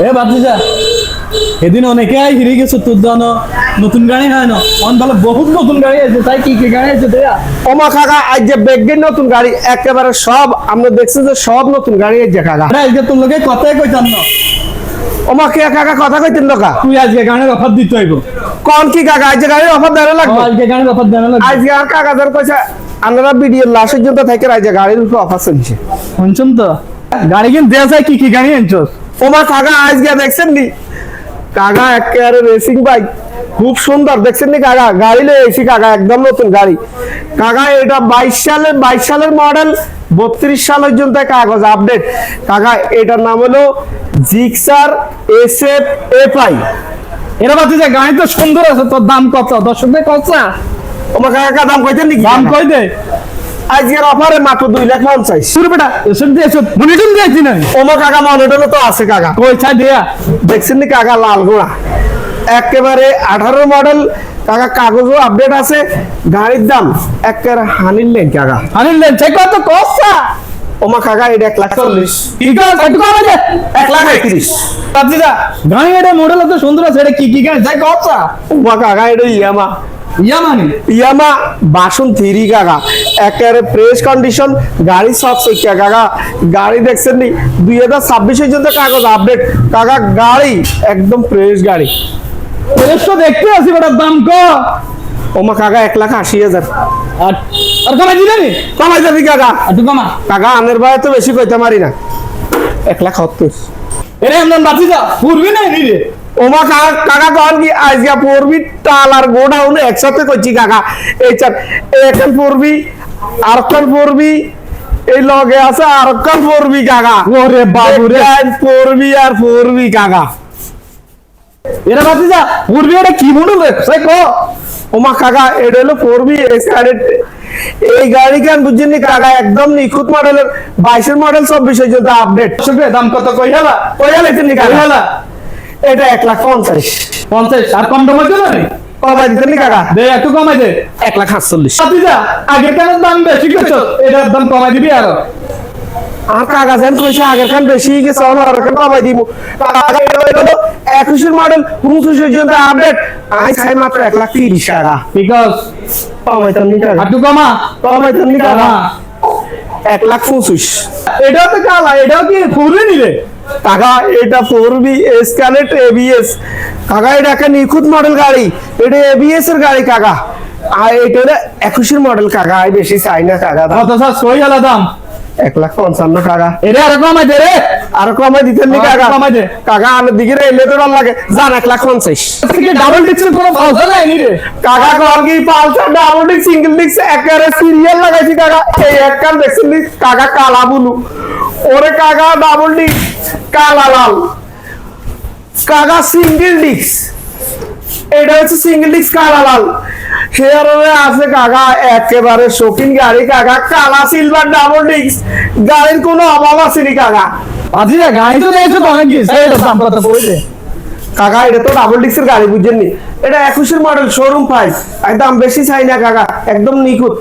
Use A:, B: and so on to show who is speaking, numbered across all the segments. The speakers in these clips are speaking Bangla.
A: এ বাতিজা এদিন অনেকে আই হিরে গেছে তোর জন্য নতুন গাড়ি হয় না? অন ভালো বহুত নতুন গাড়ি আছে তাই কি কি গাড়ি আছে দেয়া?
B: ওমা কাকা আজ যে বেগের নতুন গাড়ি একেবারে সব আমরা দেখছেন যে সব নতুন গাড়ি যে কাকা।
A: আরে আজকে তোর লোকে কথাই কইতাম না?
B: ওমা কে কাকা কথা কইতেন দোকা
A: তুই আজকে গানের অফার দিতে হইব
B: কোন কি কাকা আজ যে গাড়ির অফার দেওয়া লাগবে
A: আজকে গানের অফার দেওয়া লাগবে।
B: আজকে আর কাকাদের কইছে আপনারা ভিডিও লাস্টের জন্য থেকে আজ গাড়ির উপর অফার চলছে।
A: শুনছেন তো। গাড়ি কিন দেয়া যায় কি কি গাড়ি আনছস?
B: ওমা কাকা আজকে দেখছেন নি? কাকা একেবারে রেসিং বাইক খুব সুন্দর দেখছেন নি কাকা? গাড়ি লয়ে এসি কাকা একদম নতুন গাড়ি। কাকা এটা বাইশ সালের বাইশ সালের মডেল বত্রিশ সাল পর্যন্ত কাগজ আপডেট কাকা এটার নাম হলো Gixxer S F F I
A: এরা বাতিজা গাড়ি তো সুন্দর আছে তোর দাম কত? দর্শকদের কত?
B: ওমা কাকা দাম কইতেন নাকি
A: দাম কই দে?
B: আজকের অফারে মাত্র দুই লাখ পঞ্চাশ।
A: শুরু বেটা এসব দিয়েছ মনিটন দিয়েছি না
B: ওমা কাকা মনেটনে তো আছে কাকা।
A: কই ছাই দেয়া।
B: দেখছেন নি কাকা লাল গোড়া? একেবারে আঠারো মডেল কাকা কাগজও আপডেট আছে গাড়ির দাম একেবারে হানির লেন কাকা।
A: আনিল লেন চেক কত কস্তা
B: ওমা কাকা এটা এক লাখ চল্লিশ। এক লাখ একত্রিশ।
A: বাতিজা গাড়ি এটা মডেল তো সুন্দর আছে এটা কি কি গাড়ি চাই কস্তা
B: ওমা কাকা এটা ইয়ামা।
A: ইয়া মানে
B: ইয়ামা বাসন থ্রি কাকা। একেবারে ফ্রেশ কন্ডিশন গাড়ি সব শিক্ষা কাকা গাড়ি দেখছেন নি? দুই হাজার ছাব্বিশ পর্যন্ত কাগজ আপডেট কাকা গাড়ি একদম ফ্রেশ গাড়ি।
A: এসব দেখতে আছি বেটার দাম ক
B: ওমা কাকা এক লাখ আশি হাজার।
A: আর কমাই দিলে নি?
B: কমাই যাবি কাকা।
A: তুই কমা?
B: কাকা আনের ভাই তো বেশি কইতে পারি না। এক লাখ সত্তর।
A: এরে আমদান বাতিজা পূর্বি নাই নি রে?
B: ওমা কাকা কাকা কন কি আজকে পড়বি টাল আর গোডাউন একসাথে করছি কাকা। এই চার এখান পড়বি আর কান পড়বি? এই লগে আছে আর কান পড়বি কাকা।
A: ওরে বাবু রে।
B: পড়বি আর পড়বি কাকা।
A: এরা বাতিজা পূর্বি এটা কি মডেল রে? সাই ক।
B: ওমা কাকা এটা হলো পড়বি এই গাড়ি কেন বুঝছেন কাকা? একদম নিখুঁত মডেলের বাইশের মডেল চব্বিশের জন্য আপডেট
A: শুনবে দাম কত কই হেলা? কই হেলা
B: এটা এক লাখ পঞ্চাশ।
A: পঞ্চাশ আর কম দাম হইতো না
B: কমাই দিতেন কাকা?
A: দে একটু কমাই দে।
B: এক লাখ সাতচল্লিশ।
A: বাতিজা আগের কেন দাম বেশি করছ এটার দাম কমাই দিবি আর।
B: আর কাগজ এন কইছে আগের খান বেশি গেছে আর খান কমাই দিব। একুশের মডেল উনত্রিশের জন্য আপডেট আই চাই মাত্র এক লাখ তিরিশ টাকা।
A: বিকজ
B: কমাইতাম নি টাকা
A: আর তুই কমা
B: কমাইতাম নি টাকা এক লাখ পঁচিশ।
A: এটাও তো কালা এটাও কি পূর্বি নি রে
B: কাকা এটা ফোর বি এসকালেট এবিএস কাকা এটা একটা নিখুঁত মডেল গাড়ি। এটা এবিএস এর গাড়ি কাকা। আর এটা হলো একুশের মডেল কাকা। আই বেশি চাই না কাকা।
A: কত স্যার সই হেলা দাম?
B: এক লাখ পঞ্চান্ন টাকা
A: এটা আর কমাই দে রে।
B: আর কমাই দিতেন নি কাকা।
A: কমাই দে।
B: কাকা দিকে এলে তো ভালো লাগে। যান এক লাখ পঞ্চাশ।
A: ডাবল ডিক্সের কোনো ভাষা নাই নি রে।
B: কাকা কল কি Pulsar double disc single disc একেবারে সিরিয়াল লাগাইছি কাকা। এই এক কান দেখছেন কাকা কালা বুলু। ওরে কাকা ডাবল ডিস্ক কালা লাল। কাকা সিঙ্গেল ডিস্ক এটা হচ্ছে সিঙ্গেল ডিস্ক কালা লাল শেয়ারে আছে কাকা একেবারে শৌখিন গাড়ি কাকা কালা সিলভার ডাবল ডিস্ক গাড়ির কোনো অভাব আসেনি কাকা
A: বাতিজা গাড়ি তো দিয়েছ তো অনেক কিছু এটার দাম কত পড়েছে
B: কাকা এটা তো ডাবল ডিস্কের গাড়ি বুঝছেন নি এটা একুশের মডেল শোরুম প্রাইস একদম বেশি চাই না কাকা একদম নিখুঁত।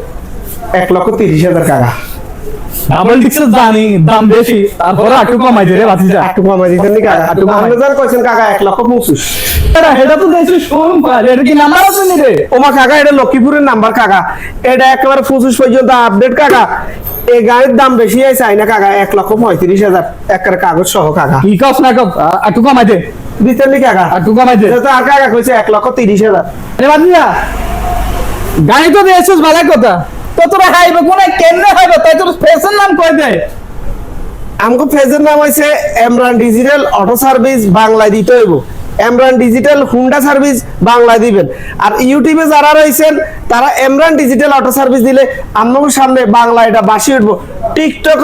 B: এক লক্ষ তিরিশ হাজার কাকা
A: জানি দাম বেশি তারপরে একটু কমাই দে রে বাতিজা
B: একটু কমাই দিতেন নি কাকা
A: একটু কমাই।
B: কইছেন কাকা এক লক্ষ পঁচিশ।
A: এটা এটা তো পার এটা কি নাম্বার আছে নি রে?
B: ওমা কাকা এটা লক্ষ্মীপুরের নাম্বার কাকা। এটা একেবারে পঁচিশ পর্যন্ত আপডেট কাকা। এই গাড়ির দাম বেশি হয় চাই না কাকা এক লক্ষ পঁয়ত্রিশ হাজার একেবারে কাগজ সহ কাকা।
A: কি কস না কস? একটু কমাই দে।
B: নি কাকা?
A: কমাই দে।
B: তো আর কাকা কইছে এক লক্ষ তিরিশ হাজার।
A: রে বাতিজা গাড়ি তো দিয়েছিস ভালো কথা। তো তোরা হাইবে, কোনে কেন্দ্রে হাইবে? তাই তোর ফেসের নাম কই দে?
B: আমগো পেজের নাম হইছে এমরান ডিজিটাল অটো সার্ভিস বাংলায় দিতে হইব। এমরান ডিজিটাল হুন্ডা সার্ভিস বাংলায় দিবেন। আর ইউটিউবে যারা রয়েছেন, তারা এমরান ডিজিটাল অটো সার্ভিস দিলে আপনাদের সামনে বাংলা এটা বাসি উঠবো। টিকটক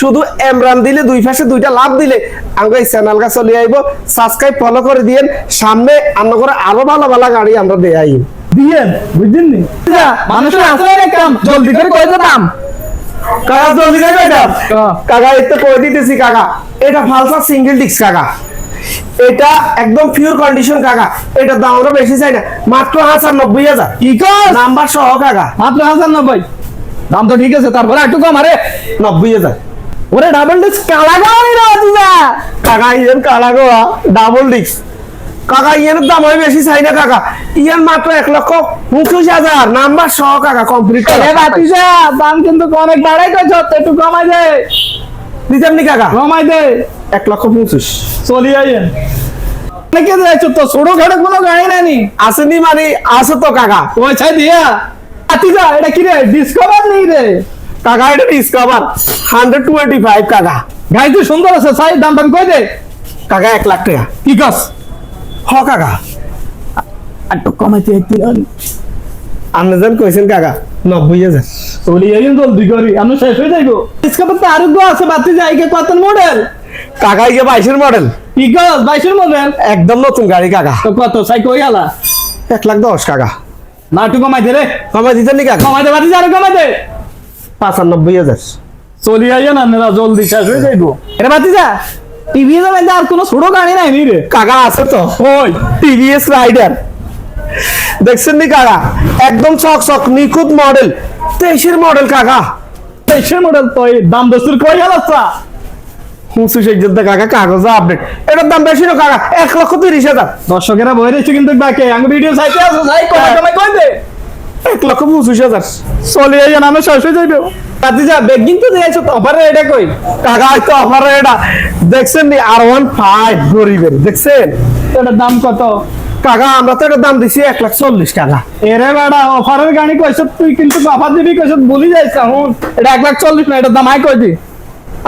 B: শুধু এমরান দিলে, দুই পাশে দুইটা লাভ দিলে আমরা এই চ্যানেলটা চলে আইব। সাবস্ক্রাইব ফলো করে দিয়েন। সামনে আমরা করে আরও ভালো ভালো গাড়ি আমরা দিয়ে আইব
A: দিয়েন বুঝছেন নি মানুষের আসলে কাম। জলদি করে দে দাম
B: কাকা জলদি করে
A: হ্যাঁ।
B: কাকা এতে কই দিতেছি কাকা। এটা ফালসা সিঙ্গেল ডিস্ক কাকা। এটা একদম পিওর কন্ডিশন কাকা। এটা দাম আমরা বেশি চাই না। মাত্র হাজার নব্বই হাজার।
A: কি
B: নাম্বার সহ কাকা।
A: মাত্র হাজার নব্বই। দাম তো ঠিক আছে তারপরে একটু কম আরে।
B: নব্বই হাজার।
A: ওরে ডাবল ডিস্ক কালা গাড়ি রে বাতিজা
B: কাকা ইয়ের কালা গোয়া ডাবল ডিক্স কাকা ইয়ের দাম হয় বেশি চাই না কাকা। ইয়ের মাত্র এক লক্ষ পঁচিশ হাজার। নাম্বার সহ কাকা কমপ্লিট
A: এ বাতিজা দাম কিন্তু অনেক বাড়াই কইছ একটু কমাই দে।
B: দিতেন নি কাকা?
A: কমাই দে।
B: এক লক্ষ পঁচিশ।
A: চলি আইয়েন অনেকে যাইছো তো ছোট খাটো কোনো গাড়ি নানি
B: আসেনি মানে আছে তো কাকা।
A: ছাই দিয়া। বাতিজা এটা কি রে ডিসকভার নেই রে?
B: কাকা এটা ডিসকভার হান্ড্রেড টোয়েন্টি ফাইভ কাকা।
A: গাড়ি তো সুন্দর আছে সাই দাম দাম কই দে?
B: কাকা এক লাখ টাকা।
A: কি কস?
B: হ কাকা।
A: একটু কমাইতে একটু
B: আপনি যেন কইছেন কাকা নব্বই হাজার।
A: চলি আইয়েন জলদি করি আমি শেষ হয়ে যাইবো। ডিসকভার তো আরও গো আছে বাতিজা আইকে কত মডেল
B: কাকা ইয়ে বাইশের মডেল
A: কি কস বাইশের মডেল
B: একদম নতুন গাড়ি কাকা।
A: তো কত সাই কই আলা?
B: এক লাখ দশ কাকা।
A: না একটু কমাই দে রে।
B: কমাই দিতেন নি কাকা?
A: কমাই দে বাতিজা আরও কমাই দে
B: পাঁচানব্বই হাজার।
A: চলি আইয়া না জলদি শেষ হয়ে যাইবো। এরে বাতিজা টিভি এর আর কোনো ছোট গাড়ি নাই নি রে।
B: কাকা আছে তো।
A: ওই
B: টিভিএস রাইডার। দেখছেন নি কাকা? একদম চক চক নিখুঁত মডেল তেইশের মডেল কাকা।
A: তেইশের মডেল তো দাম দস্তুর কই আলাসা
B: হুঁসু সেজন্য কাকা কাগজ আপডেট এটার দাম বেশি না কাকা এক লক্ষ তিরিশ হাজার।
A: দর্শকেরা বই রয়েছে কিন্তু বাকি আমি ভিডিও চাইতে আসো কই দে।
B: এক লক্ষ পঁচিশ হাজার।
A: চলি আইয়া না শেষ হয়ে যাইবো। বাতিজা বেগিং তো দিয়েছ তো অফারে এটা কই?
B: কাকা হয়তো আমার এটা দেখছেন নি আর ওয়ান ফাইভ গরিবের দেখছেন?
A: এটার দাম কত?
B: কাকা আমরা তো এটার দাম দিছি এক লাখ চল্লিশ টাকা।
A: এরে বেড়া অফারের গাড়ি কইছ তুই কিন্তু অফার দিবি কইছ বলি যাইছ হুন এটা এক লাখ চল্লিশ না এটার দাম আই কই দি?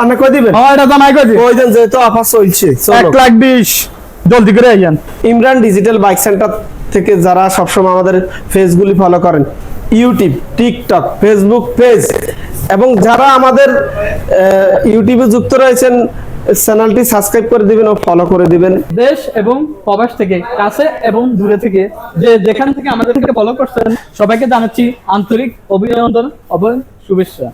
B: আপনি কই দিবেন?
A: ও এটার দাম আই কই দি?
B: ওই দিন যেহেতু অফার চলছে
A: এক লাখ বিশ জলদি করে Ian.
B: Imran digital bike centre থেকে যারা সবসময় আমাদের পেজগুলি ফলো করেন ইউটিউব টিকটক ফেসবুক পেজ এবং যারা আমাদের ইউটিউবে যুক্ত রয়েছেন চ্যানেলটি সাবস্ক্রাইব করে দিবেন ও ফলো করে দিবেন।
A: দেশ এবং প্রবাস থেকে কাছে এবং দূরে থেকে যে যেখান থেকে আমাদের থেকে ফলো করছেন, সবাইকে জানাচ্ছি আন্তরিক অভিনন্দন এবং শুভেচ্ছা।